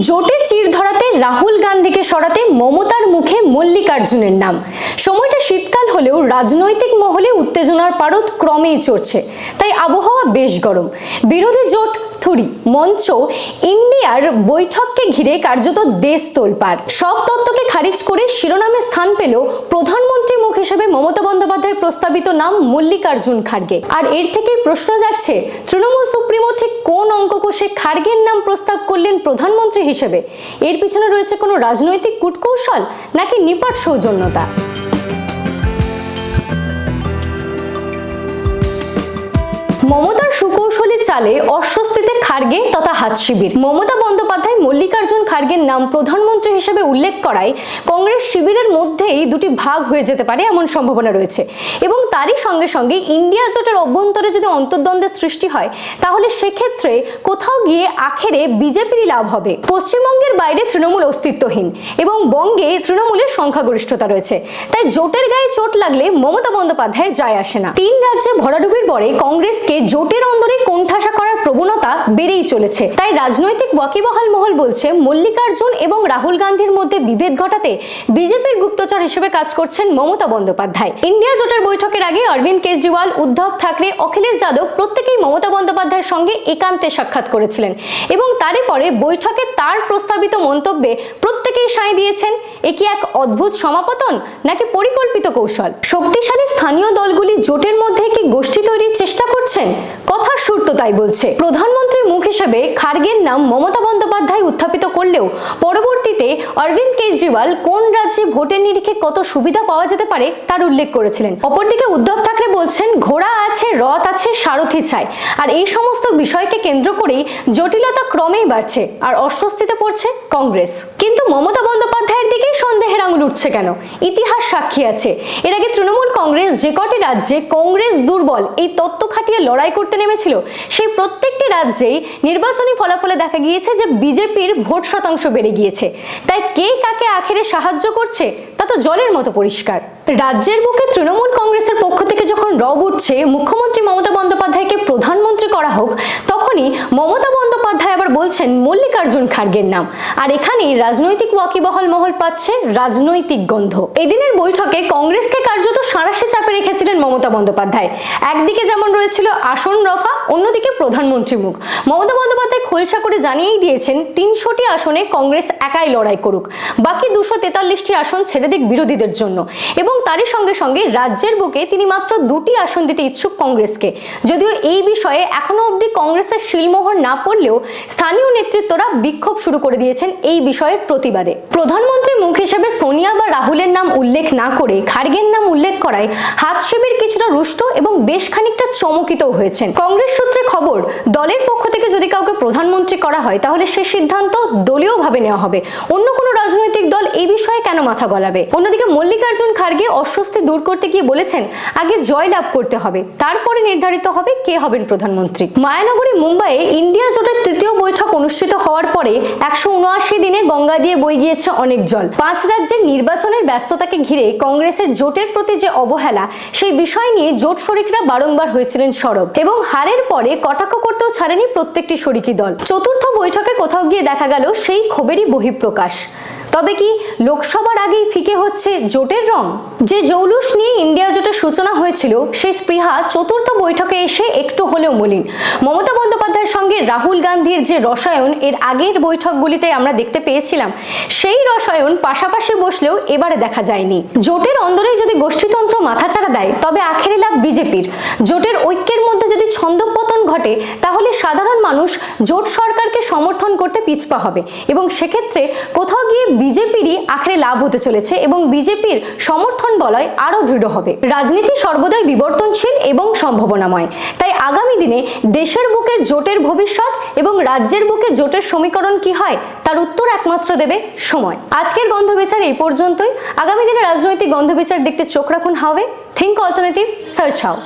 জোটে চির ধরাতে রাহুল গান্ধীকে সরাতে মমতার মুখে মল্লিকার্জুনের নাম। সময়টা শীতকাল হলেও রাজনৈতিক মহলে উত্তেজনার পারদ ক্রমেই চড়ছে। তাই আবহাওয়া বেশ গরম। বিরোধী জোট থুরি মঞ্চ, ইন্ডিয়ার বৈঠককে ঘিরে কার্যত দেশ তোলপাড়। সব তত্ত্বকে খারিজ করে শিরোনামে স্থান পেল প্রধানমন্ত্রী মুখ হিসেবে মমতা বন্দ্যোপাধ্যায় প্রস্তাবিত নাম মল্লিকার্জুন খাড়গে আর এর থেকেই প্রশ্ন জাগছে, তৃণমূল সুপ্রিমো ঠিক কোন অঙ্ক কষে খাড়গের নাম প্রস্তাব করলেন প্রধানমন্ত্রী হিসেবে? এর পিছনে রয়েছে কোনো রাজনৈতিক কূটকৌশল নাকি নিপাট সৌজন্যতা? মমতার সুকৌশলী চালে অস্বস্তিতে খার্গে তথা হাত শিবির। মমতা বন্দ্যোপাধ্যায়, মল্লিকার্জুন খার্গের নাম প্রধানমন্ত্রী হিসেবে উল্লেখ করায় কংগ্রেস শিবিরের মধ্যেই দুটি ভাগ হয়ে যেতে পারে এমন সম্ভাবনা রয়েছে। এবং তারই সঙ্গে সঙ্গে ইন্ডিয়া জোটের অভ্যন্তরে যদি অন্তর্দ্বন্দ্বের সৃষ্টি হয়, তাহলে সেক্ষেত্রে কোথাও গিয়ে আখেরে বিজেপিরই লাভ হবে। পশ্চিমবঙ্গের বাইরে তৃণমূল অস্তিত্বহীন এবং বঙ্গে তৃণমূলের সংখ্যাগরিষ্ঠতা রয়েছে। তাই জোটের গায়ে চোট লাগলে মমতা বন্দ্যোপাধ্যায়ের যায় আসে না। তিন রাজ্যে ভরাডুবির পরে কংগ্রেসকে জোটের অন্দরে কোণঠাসা করার প্রবণতা বেড়েই চলেছে। তাই রাজনৈতিক ওয়াকিবহাল মহল বলছে, মল্লিকার্জুন এবং রাহুল গান্ধীর মধ্যে বিভেদ ঘটাতে বিজেপির গুপ্তচর হিসেবে কাজ করছেন মমতা বন্দ্যোপাধ্যায়। ইন্ডিয়া জোটের বৈঠকের আগে অরবিন্দ কেজরিওয়াল, উদ্ধব ঠাকরে, অখিলেশ যাদব প্রত্যেকেই মমতা বন্দ্যোপাধ্যায়ের সঙ্গে একান্তে সাক্ষাৎ করেছিলেন এবং তারই পরে বৈঠকে তার প্রস্তাবিত মন্তব্যে প্রত্যেকেই সায় দিয়েছেন, এ কি এক অদ্ভুত সমাপতন নাকি পরিকল্পিত কৌশল? শক্তিশালী স্থানীয় দলগুলি জোটের মধ্যে কি গোষ্ঠী তৈরির চেষ্টা করছেন? তো তাই বলছে। প্রধানমন্ত্রীর মুখ হিসেবে খার্গের নাম মমতা বন্দ্যোপাধ্যায় উত্থাপিত করলেও পরবর্তীতে অরবিন্দ কেজরিওয়াল কোন রাজ্যে ভোটের নিরিখে কত সুবিধা পাওয়া যেতে পারে তার উল্লেখ করেছিলেন। অপরদিকে উদ্ধব ঠাকরে বলছেন, ঘোড়া আছে, রথ আছে, সারথি চাই আর এই সমস্ত বিষয়কে কেন্দ্র করেই জটিলতা ক্রমেই বাড়ছে। আর অস্বস্তিতে পড়ছে কংগ্রেস। কিন্তু মমতা বন্দ্যোপাধ্যায়ের দিকেই উঠছে কেন? ইতিহাস সাক্ষী আছে। এর আগে তৃণমূল কংগ্রেস যে কটি রাজ্যে কংগ্রেস দুর্বল এই তত্ত্ব খাটিয়ে লড়াই করতে নেমেছিল, সেই প্রত্যেকটি রাজ্যেই নির্বাচনী ফলাফলে দেখা গিয়েছে যে বিজেপির ভোট শতাংশ বেড়ে গিয়েছে। তাই কে কাকে আখেরে সাহায্য করছে, তা তো জলের মতো পরিষ্কার। রাজ্যের বুকে তৃণমূল কংগ্রেসের পক্ষ থেকে যখন রব উঠছে, মুখ্যমন্ত্রী মমতা বন্দ্যোপাধ্যায়কে প্রধানমন্ত্রী করা হোক, তখনই মমতা বন্দ্যোপাধ্যায় বলছেন মল্লিকার্জুন খার্গের নাম। আর এখানেই রাজনৈতিক ওয়াকিবহল মহল পাচ্ছে রাজনৈতিক গন্ধ। এদিনের বৈঠকে কংগ্রেসকে কার্যত সাঁড়াশি চাপে রেখেছিলেন মমতা বন্দ্যোপাধ্যায়। একদিকে যেমন রয়েছিল আসন রফা, অন্যদিকে প্রধানমন্ত্রী মুখ। মমতা বন্দ্যোপাধ্যায় খোলসা করে জানিয়েই দিয়েছেন, তিনশোটি আসনে কংগ্রেস একাই লড়াই করুক। বাকি দুশো তেতাল্লিশটি আসন ছেড়ে দিক বিরোধীদের জন্য। এবং তারই সঙ্গে সঙ্গে রাজ্যের বুকে তিনি মাত্র দুটি আসন দিতে ইচ্ছুক কংগ্রেসকে। যদিও এই বিষয়ে এখনও অবধি কংগ্রেসের শিলমোহর না পড়লেও স্থানীয় নেতৃত্বরা বিক্ষোভ শুরু করে দিয়েছেন এই বিষয়ের প্রতিবাদে। প্রধানমন্ত্রী মুখ হিসেবে সোনিয়া বা রাহুলের নাম উল্লেখ না করে খার্গের নাম উল্লেখ করায় হাত শিবির কিছুটা রুষ্ট এবং বেশ খানিকটা চমকিতও হয়েছেন। কংগ্রেস সূত্রে খবর, দলের পক্ষ থেকে যদি কাউকে প্রধানমন্ত্রী করা হয়, তাহলে সে সিদ্ধান্ত দলীয়ভাবে নেওয়া হবে। অন্য কোনো রাজনৈতিক দল এই বিষয়ে কেন মাথা গলাবে? অন্যদিকে মল্লিকার্জুন খার্গে অস্বস্তি দূর করতে গিয়ে বলেছেন, আগে জয় লাভ করতে হবে, তারপরে নির্ধারিত হবে কে হবেন প্রধানমন্ত্রী। মায়ানগরী, মুম্বাইয়ে ইন্ডিয়া জোটের তৃতীয় বৈঠক অনুষ্ঠিত হওয়ার পরে একশো উনআশি দিনে গঙ্গা দিয়ে বই গিয়েছে অনেক জল। পাঁচ রাজ্যের নির্বাচনের ব্যস্ততাকে ঘিরে কংগ্রেসের জোটের প্রতি যে অবহেলা, সেই বিষয় নিয়ে জোট শরিকরা বারংবার হয়েছিলেন সরব এবং হারের পরে কটাক্ষ করতেও ছাড়েনি প্রত্যেকটি শরিকি দল। চতুর্থ বৈঠকে কোথাও গিয়ে দেখা গেল সেই ক্ষোভেরই বহিঃপ্রকাশ। তবে কি লোকসভার আগেই ফিকে হচ্ছে জোটের রং? যে জৌলুস নিয়ে ইন্ডিয়া জোটের সূচনা হয়েছিল, সেই স্পৃহা চতুর্থ বৈঠকে এসে একটু হলেও মলিন। মমতা বন্দ্যোপাধ্যায়ের রাহুল গান্ধীর যে রসায়ন, এর আগের বৈঠকগুলিতে আমরা দেখতে পেয়েছিলাম, সেই রসায়ন পাশাপাশি বসলেও এবারে দেখা যায়নি। জোটের অন্দরে যদি গোষ্ঠীতন্ত্র মাথাচাড়া দেয়, তবে আখেরি লাভ বিজেপির। জোটের ঐক্যের ঘটে তাহলে সাধারণ মানুষ জোট সরকারকে সমর্থন করতে পিছপা হবে। এবং সেক্ষেত্রে কোথাও গিয়ে বিজেপিরই আখড়ে লাভ হতে চলেছে এবং বিজেপির সমর্থন বলয় আরও দৃঢ় হবে। রাজনীতি সর্বদাই বিবর্তনশীল এবং সম্ভাবনাময়। তাই আগামী দিনে দেশের বুকে জোটের ভবিষ্যৎ এবং রাজ্যের বুকে জোটের সমীকরণ কি হয়, তার উত্তর একমাত্র দেবে সময়। আজকের গন্ধবিচার এই পর্যন্তই। আগামী দিনে রাজনৈতিক গন্ধবিচার দেখতে চোখ রাখুন away. Think alternative search how